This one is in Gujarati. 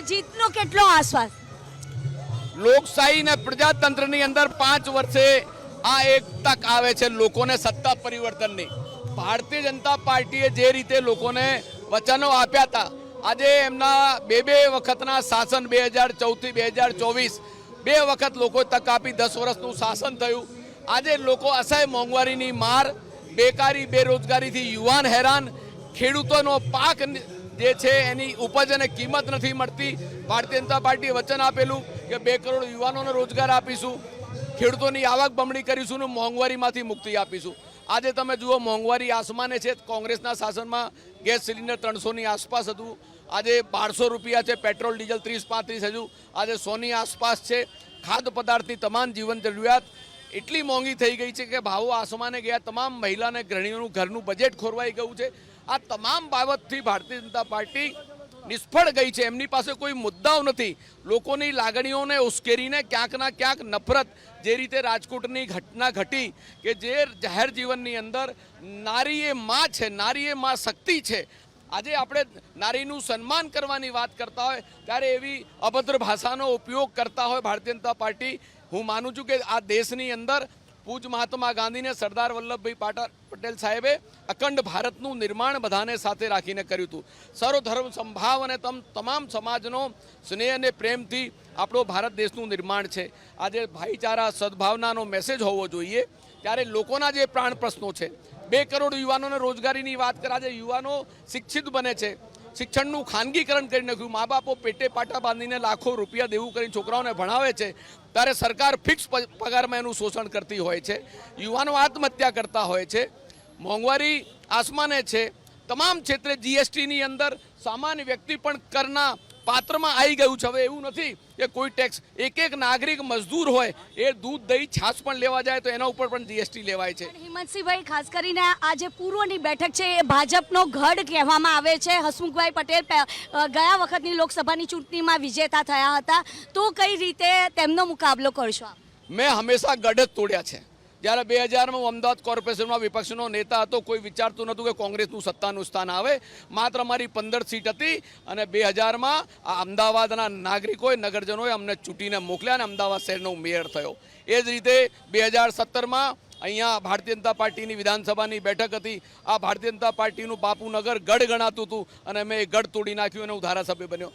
જીતનો કેટલો આશ્વાસ? લોકશાહી ને પ્રજાતંત્રની અંદર પાંચ વર્ષે આ એક તક આવે છે લોકોને સત્તા પરિવર્તનની. ભારતીય જનતા પાર્ટીએ જે રીતે લોકોને વચનો આપ્યા હતા, આજે એમના બે બે વખતના શાસન બે હજાર ચૌદથી બે હજાર ચોવીસ, બે વખત લોકોએ તક આપી, દસ વર્ષનું શાસન થયું. આજે લોકો અસહ્ય મોંઘવારીની માર, બેકારી, બેરોજગારીથી યુવાન હેરાન, ખેડૂતોનો પાક જે છે એની ઉપજ અને કિંમત નથી મળતી. ભારતીય જનતા પાર્ટીએ વચન આપેલું કે બે કરોડ યુવાનોને રોજગાર આપીશું. ખેડૂતોની આવક બમણી કરીશું ને મોંઘવારીમાંથી મુક્તિ આપીશું. આજે તમે જુઓ મોંઘવારી આસમાને છે. કોંગ્રેસના શાસનમાં ગેસ સિલિન્ડર ત્રણસોની આસપાસ હતું. આજે બારસો રૂપિયા છે, પેટ્રોલ, ડીઝલ ત્રીસ પાંત્રીસ હજુ. આજે સોની આસપાસ છે. ખાદ્ય પદાર્થની તમામ જીવન જરૂરિયાત એટલી મોંઘી થઈ ગઈ છે કે ભાવો આસમાને ગયા. તમામ મહિલા અને ગૃહિણીઓનું ઘરનું બજેટ ખોરવાઈ ગયું છે. આ તમામ બાબતથી ભારતીય જનતા પાર્ટી નિષ્ફળ ગઈ છે. એમની પાસે કોઈ મુદ્દાઓ નથી. લોકોની લાગણીઓને ઉશ્કેરીને ક્યાંકના ક્યાંક નફરત જે રીતે રાજકોટની ઘટના ઘટી કે જે જાહેર જીવનની અંદર નારી એ માં છે નારી એ માં શક્તિ છે. આજે આપણે નારીનું સન્માન કરવાની વાત કરતા હોય, ત્યારે એવી અભદ્ર ભાષાનો ઉપયોગ કરતા હોય ભારતીય જનતા પાર્ટી. હું માનું છું કે આ દેશની અંદર પૂજ મહાત્મા ગાંધીને સરદાર વલ્લભભાઈ પાટા, પટેલ સાહેબે અખંડ ભારતનું નિર્માણ બધાને સાથે રાખીને કર્યું હતું. સર્વધર્મ સંભાવ અને તમ, તમામ સમાજનો સ્નેહ અને પ્રેમથી આપણો ભારત દેશનું નિર્માણ છે. આજે ભાઈચારા, સદભાવનાનો મેસેજ હોવો જોઈએ. ત્યારે લોકોના જે પ્રાણ પ્રશ્નો છે. બે કરોડ યુવાનોને રોજગારીની વાત કરે, આજે યુવાનો શિક્ષિત બને છે. શિક્ષણનું ખાનગીકરણ કરી નાખ્યું. મા બાપો પેટે પાટા બાંધીને લાખો રૂપિયા દેવું કરીને છોકરાઓને ભણાવે છે. ત્યારે સરકાર ફિક્સ પગારમાં એનું શોષણ કરતી હોય છે. યુવાનો આત્મહત્યા કરતા હોય છે. મોંઘવારી આસમાને છે. તમામ ક્ષેત્રે જીએસટીની અંદર સામાન્ય વ્યક્તિ પણ કરના પાત્રમાં આવી ગયું છે. હવે એવું નથી કે કોઈ ટેક્સ એક એક નાગરિક મજદૂર હોય એ દૂધ દહીં છાશ પણ લેવા જાય તો એના ઉપર પણ જીએસટી લેવાય છે. હિંમતસિંહભાઈ ખાસ કરીને આ જે પૂર્વની બેઠક છે એ ભાજપનો ગઢ કહેવામાં આવે છે. હસમુખભાઈ પટેલ ગયા વખતની લોકસભાની ચૂંટણીમાં વિજેતા થયા હતા. તો કઈ રીતે તેમનો મુકાબલો કરશો મેં હંમેશા ગઢ જ તોડ્યા છે. જ્યારે બે હજારમાં હું અમદાવાદ કોર્પોરેશનમાં વિપક્ષનો નેતા હતો, કોઈ વિચારતું નહોતું કે કોંગ્રેસનું સત્તાનું સ્થાન આવે. માત્ર મારી પંદર સીટ હતી અને બે હજારમાં આ અમદાવાદના નાગરિકોએ, નગરજનોએ અમને ચૂંટીને મોકલ્યા અને અમદાવાદ શહેરનો મેયર થયો. એ જ રીતે બે હજાર સત્તરમાં અહીંયા ભારતીય જનતા પાર્ટીની વિધાનસભાની બેઠક હતી. આ ભારતીય જનતા પાર્ટીનું બાપુનગર ગઢ ગણાતું હતું અને મેં એ ગઢ તોડી નાખ્યું અને હું ધારાસભ્ય બન્યો.